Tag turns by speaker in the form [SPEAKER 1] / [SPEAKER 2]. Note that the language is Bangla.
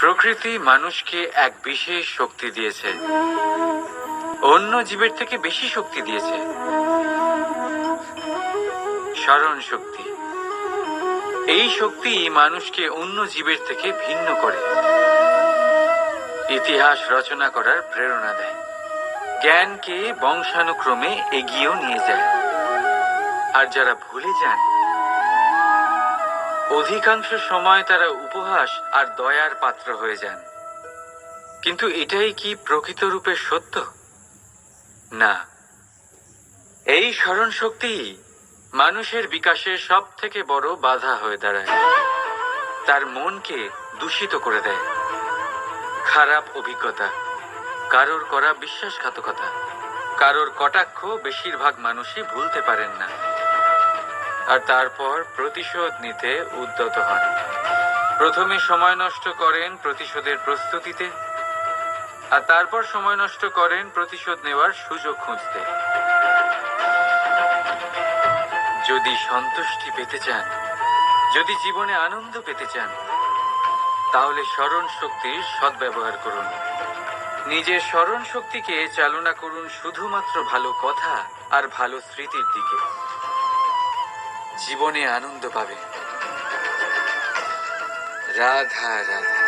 [SPEAKER 1] প্রকৃতি মানুষকে এক বিশেষ শক্তি দিয়েছে। অন্য জীবের থেকে বেশি শক্তি দিয়েছে। স্মরণ শক্তি। এই শক্তি মানুষকে অন্য জীবের থেকে ভিন্ন করে। ইতিহাস রচনা করার প্রেরণা দেয়। জ্ঞানকে বংশানুক্রমে এগিয়েও নিয়ে যায়। আর যারা ভুলে যান অধিকাংশ সময় তারা উপহাস আর দয়ার পাত্র হয়ে যান। কিন্তু এটাই কি প্রকৃত রূপে সত্য? না। এই স্মরণ শক্তি মানুষের বিকাশে সব থেকে বড় বাধা হয়ে দাঁড়ায়। তার মনকে দূষিত করে দেয়। খারাপ অভিজ্ঞতা। কারোর করা বিশ্বাসঘাতকতা। কারোর কটাক্ষ বেশিরভাগ মানুষই ভুলতে পারেন না। আর তারপর প্রতিশোধ নিতে উদ্যত হন। প্রথমে সময় নষ্ট করেন প্রতিশোধের প্রস্তুতিতে, আর তারপর সময় নষ্ট করেন প্রতিশোধ নেওয়ার সুযোগ খুঁজতে। যদি সন্তুষ্টি পেতে চান, যদি জীবনে আনন্দ পেতে চান, তাহলে স্মরণ শক্তির সদ্ব্যবহার করুন। নিজের স্মরণ শক্তিকে চালনা করুন শুধুমাত্র ভালো কথা আর ভালো স্মৃতির দিকে। জীবনে আনন্দ পাবে। রাধা রাধা।